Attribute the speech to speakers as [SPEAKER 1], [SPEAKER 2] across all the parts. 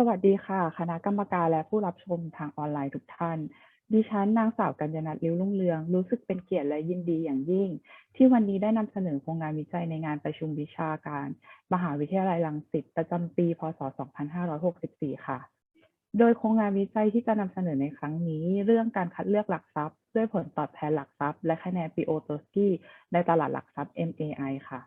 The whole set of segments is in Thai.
[SPEAKER 1] สวัสดีค่ะ คณะกรรมการและผู้รับชมทางออนไลน์ทุกท่าน ดิฉันนางสาวกัญญนัทลิ้วรุ่งเรือง รู้สึกเป็นเกียรติและยินดีอย่างยิ่ง ที่วันนี้ได้นำเสนอโครงงานวิจัยในงานประชุมวิชาการ มหาวิทยาลัยรังสิตประจำปี พศ 2564 ค่ะ โดยโครงงานวิจัยที่จะนำเสนอในครั้งนี้ เรื่องการคัดเลือกหลักทรัพย์ ด้วยผลตอบแทนหลักทรัพย์ และคะแนนปีโอโตสกี้ในตลาดหลักทรัพย์ MAI ค่ะ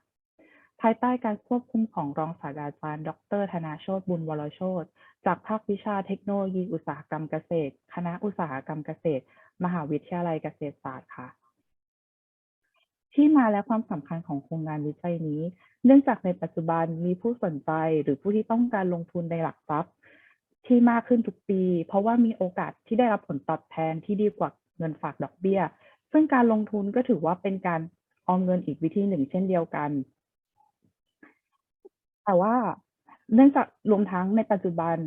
[SPEAKER 1] ภายใต้การควบคุมของรองศาสตราจารย์ ดร ธนาโชตบุญวรโชตจากภาควิชาเทคโนโลยีอุตสาหกรรมเกษตร คณะอุตสาหกรรมเกษตร มหาวิทยาลัยเกษตรศาสตร์ค่ะ ที่มาและความสำคัญของโครงงานวิจัยนี้ เนื่องจากในปัจจุบันมีผู้สนใจหรือผู้ที่ต้องการลงทุนในหลักทรัพย์ ที่มากขึ้นทุกปี เพราะว่ามีโอกาสที่ได้รับผลตอบแทนที่ดีกว่าเงินฝากดอกเบี้ย ซึ่งการลงทุนก็ถือว่าเป็นการออมเงินอีกวิธีหนึ่งเช่นเดียวกัน แต่ว่าเนื่องจากรวมทั้งในปัจจุบัน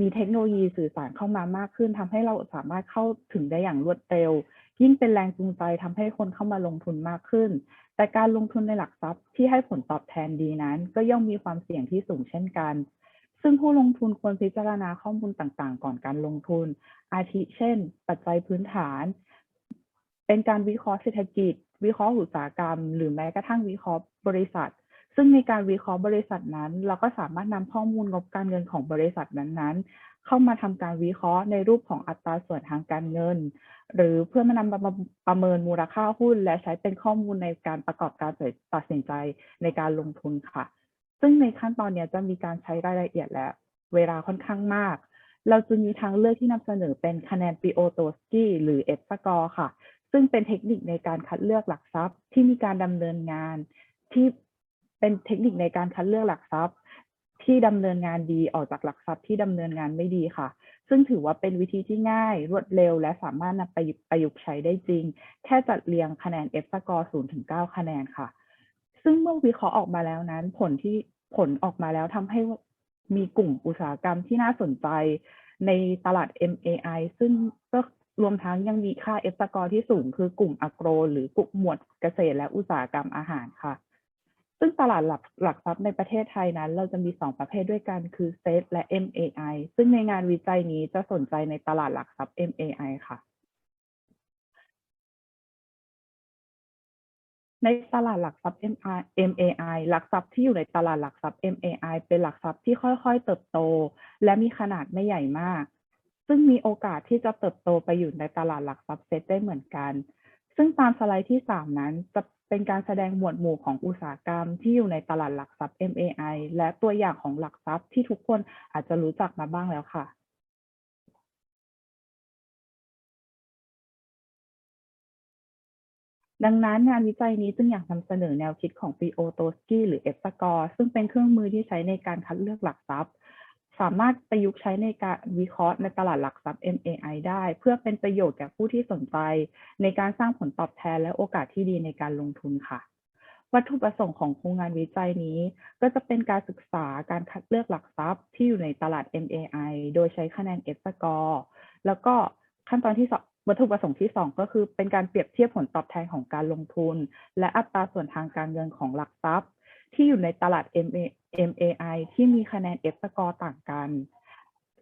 [SPEAKER 1] มีเทคโนโลยีสื่อสารเข้ามามากขึ้นทำให้เราสามารถเข้าถึงได้อย่างรวดเร็ว ยิ่งเป็นแรงจูงใจทำให้คนเข้ามาลงทุนมากขึ้น แต่การลงทุนในหลักทรัพย์ที่ให้ผลตอบแทนดีนั้น ก็ย่อมมีความเสี่ยงที่สูงเช่นกัน ซึ่งผู้ลงทุนควรพิจารณาข้อมูลต่างๆ ก่อนการลงทุน อาทิเช่น ปัจจัยพื้นฐาน เป็นการวิเคราะห์เศรษฐกิจ วิเคราะห์อุตสาหกรรม หรือแม้กระทั่งวิเคราะห์บริษัท ซึ่งในการวิเคราะห์บริษัทนั้น เราก็สามารถนำข้อมูลงบการเงินของบริษัทนั้นๆ เข้ามาทำการวิเคราะห์ในรูปของอัตราส่วนทางการเงิน หรือเพื่อมานำมาประเมินมูลค่าหุ้น และใช้เป็นข้อมูลในการประกอบการตัดสินใจในการลงทุนค่ะ ซึ่งในขั้นตอนนี้จะมีการใช้รายละเอียดและเวลาค่อนข้างมาก เราจึงมีทางเลือกที่นำเสนอเป็นคะแนนปีโอโตสกี้หรือเอฟสกอร์ค่ะ ซึ่งเป็นเทคนิคในการคัดเลือกหลักทรัพย์ที่มีการดำเนินงานที่ เป็นเทคนิคในการคัดเลือกหลักทรัพย์ ที่ดำเนินงานดีออกจากหลักทรัพย์ที่ดำเนินงานไม่ดีค่ะ ซึ่งถือว่าเป็นวิธีที่ง่าย รวดเร็ว และสามารถนำไปประยุกต์ใช้ได้จริง แค่จัดเรียงคะแนน F สกอร์0ถึง9คะแนนค่ะ ซึ่งเมื่อวิเคราะห์ออกมาแล้วนั้น ผลที่ผลออกมาแล้วทำให้มีกลุ่มอุตสาหกรรมที่น่าสนใจ ในตลาด MAI ซึ่งก็รวมทั้งยังมีค่า F สกอร์ที่สูงคือกลุ่มอโกร หรือกลุ่มหมวดเกษตรและอุตสาหกรรมอาหารค่ะ ซึ่งตลาดหลักหลักทรัพย์ในประเทศไทยนั้น เราจะมี 2 ประเภทด้วยกันคือ SET และ MAI ซึ่งในงานวิจัยนี้จะสนใจในตลาดหลักทรัพย์ MAI ค่ะ ในตลาดหลักทรัพย์ MAI หลักทรัพย์ที่อยู่ในตลาดหลักทรัพย์ MAI เป็นหลักทรัพย์ที่ค่อยๆ เติบโต และมีขนาดไม่ใหญ่มาก ซึ่งมีโอกาสที่จะเติบโตไปอยู่ในตลาดหลักทรัพย์เซตได้เหมือนกัน ซึ่งตามสไลด์ที่ 3 นั้นจะเป็นการแสดงหมวดหมู่ของอุตสาหกรรมที่อยู่ในตลาดหลักทรัพย์ MAI และตัวอย่างของหลักทรัพย์ที่ทุกคนอาจจะรู้จักมาบ้างแล้วค่ะดังนั้นงานวิจัยนี้จึงอยากนำเสนอแนวคิดของปีโอโตสกี้หรือ F score ซึ่งเป็นเครื่องมือที่ใช้ในการคัดเลือกหลักทรัพย์ สามารถประยุกต์ใช้ในการวิเคราะห์ในตลาดหลักทรัพย์ MAI ได้ เพื่อเป็นประโยชน์แก่ผู้ที่สนใจ ในการสร้างผลตอบแทนและโอกาสที่ดีในการลงทุนค่ะ วัตถุประสงค์ของโครงงานวิจัยนี้ ก็จะเป็นการศึกษาการคัดเลือกหลักทรัพย์ที่อยู่ในตลาด MAI โดยใช้คะแนน F score แล้วก็ขั้นตอนที่สวัตถุประสงค์ที่ 2 ก็คือเป็นการเปรียบเทียบผลตอบแทนของการลงทุน และอัตราส่วนทางการเงินของหลักทรัพย์ ที่อยู่ในตลาด MAI ที่มีคะแนน F score ต่างกัน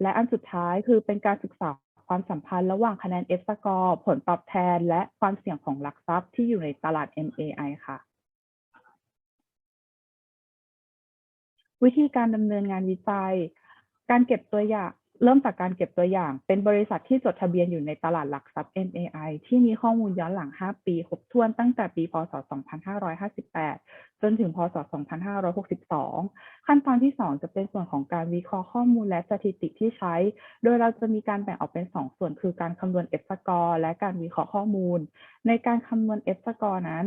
[SPEAKER 1] และอันสุดท้ายคือเป็นการศึกษาความสัมพันธ์ระหว่างคะแนน F score ผลตอบแทน และความเสี่ยงของหลักทรัพย์ที่อยู่ในตลาด MAI ค่ะ วิธีการดำเนินงานวิจัย การเก็บตัวอย่างเริ่มจากการเก็บตัวอย่าง เป็นบริษัทที่จดทะเบียนอยู่ในตลาดหลักทรัพย์ MAI ที่มีข้อมูลย้อนหลัง 5 ปี ครบถ้วนตั้งแต่ปี พศ 2558 จนถึงพศ 2562 ขั้นตอนที่ 2 จะเป็นส่วนของการวิเคราะห์ข้อมูลและสถิติที่ใช้ โดยเราจะมีการแบ่งออกเป็น 2 ส่วน คือการคำนวณ F score และการวิเคราะห์ข้อมูล ในการคำนวณ F score นั้น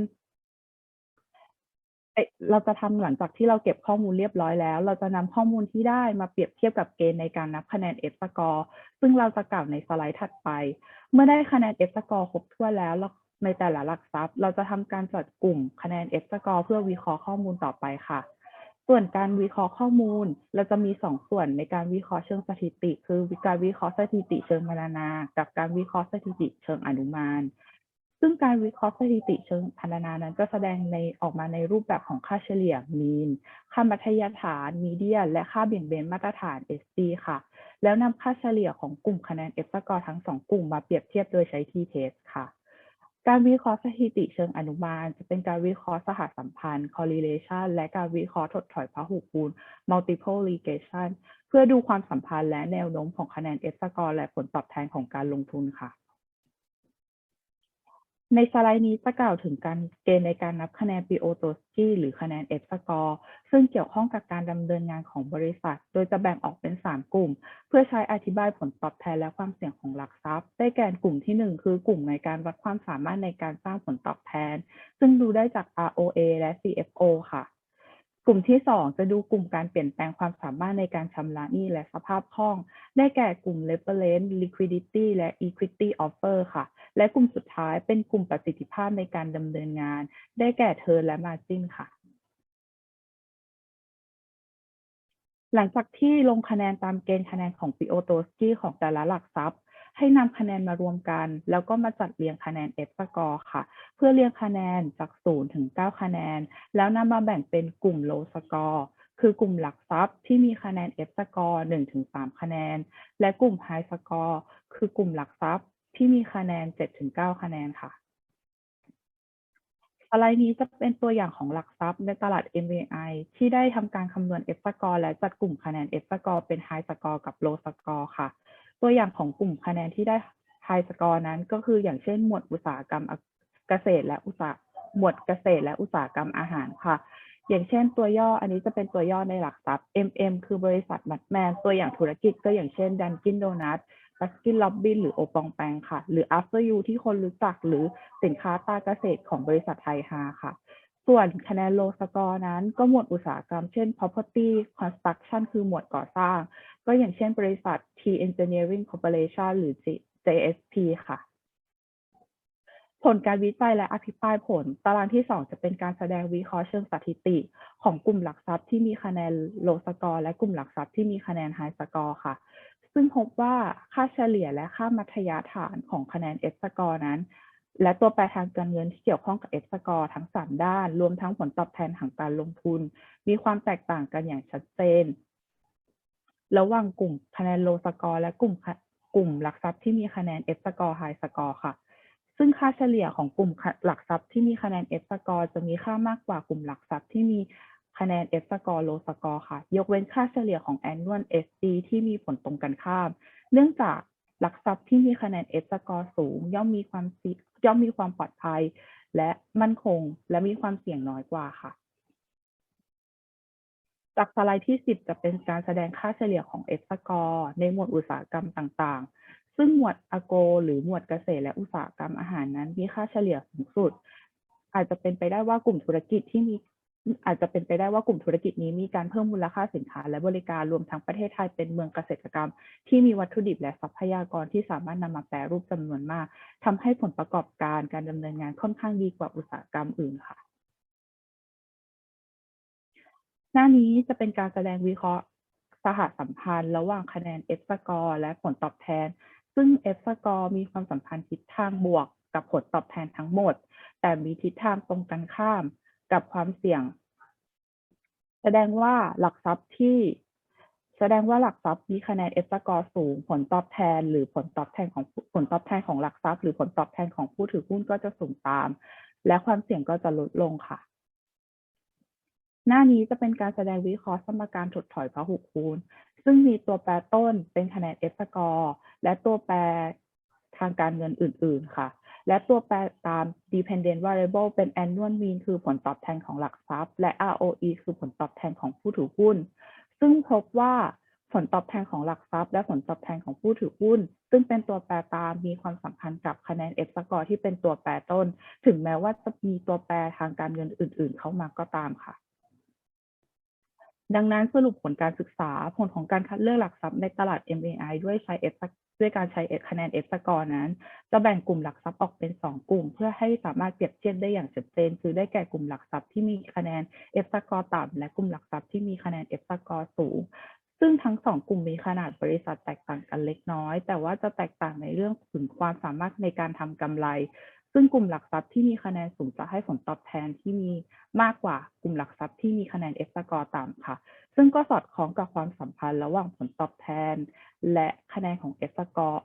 [SPEAKER 1] เราจะทำหลังจากที่เราเก็บข้อมูลเรียบร้อยแล้ว เราจะนำข้อมูลที่ได้มาเปรียบเทียบกับเกณฑ์ในการนับคะแนน F score ซึ่งเราจะกล่าวในสไลด์ถัดไป เมื่อได้คะแนน F score ครบถ้วนแล้ว ในแต่ละหลักทรัพย์ เราจะทำการจัดกลุ่มคะแนน F score เพื่อวิเคราะห์ข้อมูลต่อไปค่ะ ส่วนการวิเคราะห์ข้อมูล เราจะมี 2 ส่วนในการวิเคราะห์เชิงสถิติ คือการวิเคราะห์สถิติเชิงพรรณนา กับการวิเคราะห์สถิติเชิงอนุมาน ซึ่งการวิเคราะห์สถิติเชิงพันธนานั้นจะแสดงในออกมาในรูปแบบของค่าเฉลี่ย mean ค่ามัธยฐาน median และค่าเบี่ยงเบนมาตรฐาน SD ค่ะ แล้วนำค่าเฉลี่ยของกลุ่มคะแนน F score ทั้งสองกลุ่มมาเปรียบเทียบโดยใช้ t-test ค่ะ การวิเคราะห์สถิติเชิงอนุบาล จะเป็นการวิเคราะห์สหสัมพันธ์ correlation และการวิเคราะห์ถดถอยพหุคูณ multiple regression เพื่อดูความสัมพันธ์และแนวโน้มของคะแนน F score และผลตอบแทนของการลงทุนค่ะ ในสไลด์นี้จะกล่าวถึงการเกณฑ์ในการนับคะแนน p o t o s k i หรือคะแนน F score ซึ่งเกี่ยวข้องกับการดำเนินงานของบริษัท โดยจะแบ่งออกเป็น 3 กลุ่ม เพื่อใช้อธิบายผลตอบแทนและความเสี่ยงของหลักทรัพย์ ได้แก่กลุ่มที่ 1 คือกลุ่มในการวัดความสามารถในการสร้างผลตอบแทน ซึ่งดูได้จาก ROA และ CFO ค่ะ กลุ่มที่ 2 จะดูกลุ่มการเปลี่ยนแปลงความสามารถในการชำระหนี้และสภาพคล่อง ได้แก่กลุ่ม leverage liquidity และ equity offer ค่ะ และกลุ่มสุดท้ายเป็นกลุ่มประสิทธิภาพในการดำเนินงาน ได้แก่ turn และ margin ค่ะ หลังจากที่ลงคะแนนตามเกณฑ์คะแนนของ p o t o s k i ของแต่ละหลักทรัพย์ ให้นำคะแนนมารวมกัน แล้วก็มาจัดเรียงคะแนน F score ค่ะ เพื่อเรียงคะแนนจาก 0 ถึง 9 คะแนน แล้วนำมาแบ่งเป็นกลุ่ม low score คือกลุ่มหลักทรัพย์ที่มีคะแนน F score 1ถึง3คะแนน และกลุ่ม high score คือกลุ่มหลักทรัพย์ ที่มีคะแนน7ถึง9คะแนนค่ะสไลด์นี้จะเป็นตัวอย่างของหลักทรัพย์ในตลาด MAI ที่ได้ทำการคำนวณ F score และจัดกลุ่มคะแนน F score เป็น high score กับ low score ค่ะ ตัวอย่างของกลุ่มคะแนนที่ได้ high score นั้นก็คืออย่างเช่นหมวดอุตสาหกรรมเกษตรและอุตสาหมวดเกษตรและอุตสาหกรรมอาหารค่ะ อย่างเช่นตัวย่ออันนี้จะเป็นตัวย่อในหลักทรัพย์ MM คือบริษัทมัดแมนตัวอย่างธุรกิจก็อย่างเช่น Dunkin Donut บัสกินล็อบบินหรือโอปองแปงค่ะ หรือ After You ที่คนรู้จักหรือสินค้าตาเกษตรของบริษัทไทยฮาค่ะ ส่วนคะแนนโลสกอร์นั้นก็หมวดอุตสาหกรรมเช่น property construction คือหมวดก่อสร้าง ก็อย่างเช่นบริษัท T Engineering Corporation หรือ JSP ค่ะผลการวิจัยและอภิปรายผล ตารางที่ 2 จะเป็นการแสดงวิเคราะห์เชิงสถิติ ของกลุ่มหลักทรัพย์ที่มีคะแนนโลสกอร์และกลุ่มหลักทรัพย์ที่มีคะแนนไฮสกอร์ค่ะ ซึ่งพบว่าค่าเฉลี่ยและค่ามัธยฐานของคะแนน F score นั้น และตัวแปรทางการเงินที่เกี่ยวข้องกับ F score ทั้ง 3 ด้าน รวมทั้งผลตอบแทนทางการลงทุน มีความแตกต่างกันอย่างชัดเจน ระหว่างกลุ่มคะแนนโลสกอร์และกลุ่มกลุ่มหลักทรัพย์ที่มีคะแนน F score high score ค่ะ ซึ่งค่าเฉลี่ยของกลุ่มหลักทรัพย์ที่มีคะแนน F score จะมีค่ามากกว่ากลุ่มหลักทรัพย์ที่มี คะแนน F score low score ค่ะ ยกเว้นค่าเฉลี่ยของ annual SD ที่มีผลตรงกันข้าม เนื่องจากหลักทรัพย์ที่มีคะแนน F score สูง ย่อมมีความย่อมมีความปลอดภัย และมั่นคง และมีความเสี่ยงน้อยกว่าค่ะ จากสไลด์ที่ 10 จะเป็นการแสดงค่าเฉลี่ยของ F score ในหมวดอุตสาหกรรมต่างๆ ซึ่งหมวดอโก หรือหมวดเกษตรและอุตสาหกรรมอาหารนั้นมีค่าเฉลี่ยสูงสุด อาจจะเป็นไปได้ว่ากลุ่มธุรกิจที่มี อาจจะเป็นไปได้ว่ากลุ่มธุรกิจนี้มีการเพิ่มมูลค่าสินค้าและบริการรวมทั้งประเทศไทยเป็นเมืองเกษตรกรรม ที่มีวัตถุดิบและทรัพยากรที่สามารถนำมาแปรรูปจำนวนมากทำให้ผลประกอบการการดำเนินงานค่อนข้างดีกว่าอุตสาหกรรมอื่นค่ะ หน้านี้จะเป็นการแสดงวิเคราะห์สหสัมพันธ์ ระหว่างคะแนน F score และผลตอบแทน ซึ่ง F score มีความสัมพันธ์ทิศทางบวกกับผลตอบแทนทั้งหมด แต่มีทิศทางตรงกันข้าม กับความเสี่ยง แสดงว่าหลักทรัพย์ที่แสดงว่าหลักทรัพย์มีคะแนน F score สูง ผลตอบแทน หรือผลตอบแทนของผลตอบแทนของหลักทรัพย์ หรือผลตอบแทนของผู้ถือหุ้นก็จะสูงตาม และความเสี่ยงก็จะลดลงค่ะ หน้านี้จะเป็นการแสดงวิเคราะห์สมการถดถอยพหุคูณ ซึ่งมีตัวแปรต้นเป็นคะแนน F score และตัวแปรทางการเงินอื่น ๆ ค่ะ และตัวแปรตาม dependent variable เป็น annual mean คือผลตอบแทนของหลักทรัพย์ และ ROE คือผลตอบแทนของผู้ถือหุ้น ซึ่งพบว่าผลตอบแทนของหลักทรัพย์และผลตอบแทนของผู้ถือหุ้น ซึ่งเป็นตัวแปรตามมีความสัมพันธ์กับคะแนน F score ที่เป็นตัวแปรต้น ถึงแม้ว่าจะมีตัวแปรทางการเงินอื่น ๆ เข้ามาก็ตามค่ะ ดังนั้นสรุปผลการศึกษาผลของการคัดเลือกหลักทรัพย์ในตลาด MAI ด้วยใช้ F ด้วยการใช้คะแนน F score นั้น จะแบ่งกลุ่มหลักทรัพย์ออกเป็น 2 กลุ่ม เพื่อให้สามารถเปรียบเทียบได้อย่างชัดเจน คือได้แก่กลุ่มหลักทรัพย์ที่มีคะแนน F score ต่ำและกลุ่มหลักทรัพย์ที่มีคะแนน F score สูง ซึ่งทั้งสองกลุ่มมีขนาดบริษัทแตกต่างกันเล็กน้อย แต่ว่าจะแตกต่างในเรื่องถึงความสามารถในการทำกำไร ซึ่งกลุ่มหลักทรัพย์ที่มีคะแนนสูงจะให้ผลตอบแทนที่มีมากกว่ากลุ่มหลักทรัพย์ที่มีคะแนน F score ต่ำค่ะ ซึ่งก็สอดคล้องกับความสัมพันธ์ระหว่างผลตอบแทน และคะแนนของ F score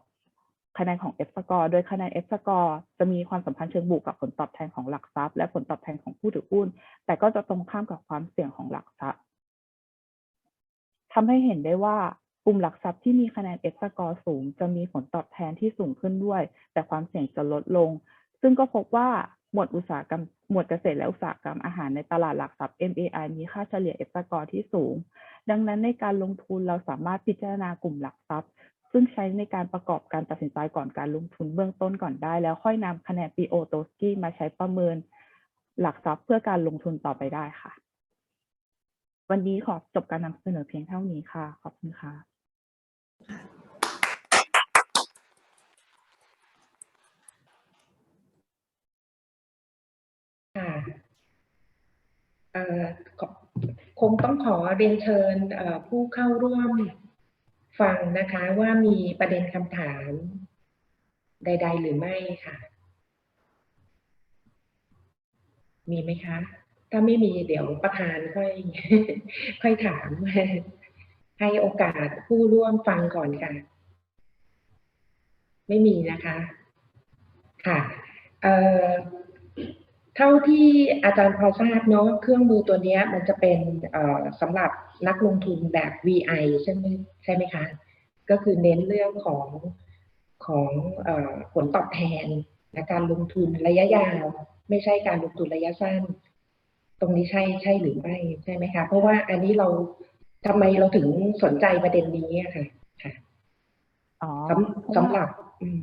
[SPEAKER 1] คะแนนของ F score โดยคะแนน F score จะมีความสัมพันธ์เชิงบวกกับผลตอบแทนของหลักทรัพย์ และผลตอบแทนของผู้ถือหุ้น แต่ก็จะตรงข้ามกับความเสี่ยงของหลักทรัพย์ทำให้เห็นได้ว่ากลุ่มหลักทรัพย์ที่มีคะแนน F score สูง จะมีผลตอบแทนที่สูงขึ้นด้วย แต่ความเสี่ยงจะลดลง ซึ่งก็พบว่าหมวดอุตสาหกรรมหมวดเกษตรและอุตสาหกรรมอาหารในตลาดหลักทรัพย์ MAI มีค่าเฉลี่ย F score ที่สูง ดังนั้นในการลงทุนเราสามารถพิจารณากลุ่มหลักทรัพย์ ซึ่งใช้ในการประกอบการตัดสินใจก่อนการลงทุนเบื้องต้นก่อนได้ แล้วค่อยนำคะแนน PO t o s k i มาใช้ประเมินหลักทรัพย์เพื่อการลงทุนต่อไปได้ค่ะ วันนี้ขอจบการนำเสนอเพียงเท่านี้ค่ะ ขอบคุณค่ะ
[SPEAKER 2] เอ่อขอ คงต้องขอเรียนเชิญผู้เข้าร่วมฟังนะคะว่ามีประเด็นคำถามใด ๆ หรือไม่ค่ะ มีไหมคะ ถ้าไม่มีเดี๋ยวประธานค่อยค่อยถาม ให้โอกาสผู้ร่วมฟังก่อนค่ะ ไม่มีนะคะ ค่ะ เอ่อเท่าที่อาจารย์พอทราบเนาะเครื่องมือตัวเนี้ยมันจะเป็นเอ่อสำหรับนักลงทุนแบบ VI ใช่ไหมใช่ไหมคะ ก็คือเน้นเรื่องของของเอ่อผลตอบแทนและการลงทุนระยะยาว ไม่ใช่การลงทุนระยะสั้น ตรงนี้ใช่ใช่หรือไม่ใช่ไหมคะ เพราะว่าอันนี้เราทำไมเราถึงสนใจประเด็นนี้อะค่ะค่ะ
[SPEAKER 1] อ๋อ
[SPEAKER 2] สำสำหรับอืม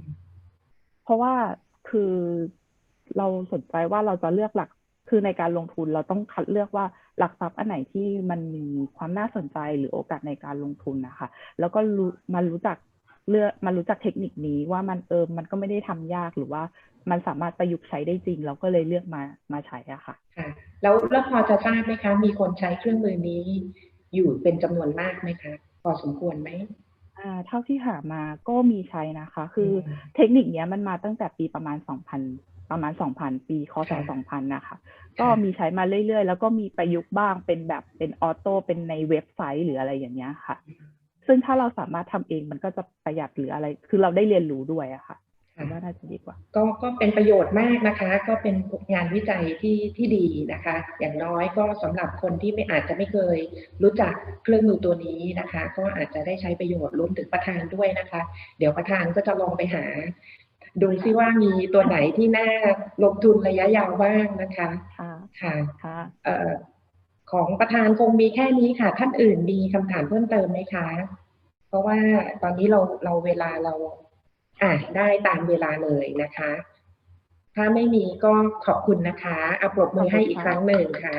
[SPEAKER 1] เพราะว่าคือ เราสนใจว่าเราจะเลือกหลักคือในการลงทุนเราต้องคัดเลือกว่าหลักทรัพย์อันไหนที่มันมีความน่าสนใจหรือโอกาสในการลงทุนนะคะ แล้วก็รู้มารู้จักเลือกมารู้จักเทคนิคนี้ว่ามันเออมันก็ไม่ได้ทำยากหรือว่ามันสามารถประยุกต์ใช้ได้จริง เราก็เลยเลือกมามาใช้อะค่ะ
[SPEAKER 2] ค่ะ แล้วแล้วพอจะทราบไหมคะ มีคนใช้เครื่องมือนี้ อยู่เป็นจำนวนมากไหมคะพอสมควรไหม
[SPEAKER 1] อ่าเท่าที่หามาก็มีใช้นะคะ คืออ
[SPEAKER 2] ม
[SPEAKER 1] เทคนิคเนี้ยมันมาตั้งแต่ปีประมาณ 2000 ประมาณ2000ปีคศ
[SPEAKER 2] ค่ะ
[SPEAKER 1] 2000นะคะ ก็มีใช้มาเรื่อยๆ แล้วก็มีประยุกต์บ้างเป็นแบบเป็นออโต้เป็นในเว็บไซต์หรืออะไรอย่างเงี้ยค่ะ ซึ่งถ้าเราสามารถทำเองมันก็จะประหยัดหรืออะไร คือเราได้เรียนรู้ด้วยอะค่ะ
[SPEAKER 2] ค่ะ
[SPEAKER 1] ว่าน่าจะดีกว่า
[SPEAKER 2] ก็ก็เป็นประโยชน์มากนะคะ ก็เป็นงานวิจัยที่ที่ดีนะคะ อย่างน้อยก็สำหรับคนที่ไม่อาจจะไม่เคยรู้จักเครื่องมือตัวนี้นะคะ ก็อาจจะได้ใช้ประโยชน์รวมถึงประธานด้วยนะคะ เดี๋ยวประธานก็จะลองไปหา ดูซิว่ามีตัวไหนที่น่าลงทุนระยะยาวบ้างนะคะ
[SPEAKER 1] ค่ะ
[SPEAKER 2] ค่ะ
[SPEAKER 1] ค่ะ
[SPEAKER 2] เอ่อของประธานคงมีแค่นี้ค่ะ ท่านอื่นมีคำถามเพิ่มเติมไหมคะ เพราะว่าตอนนี้เราเราเวลาเราอะได้ตามเวลาเลยนะคะ ถ้าไม่มีก็ขอบคุณนะคะเอาปรบมือให้อีกครั้งหนึ่งค่ะ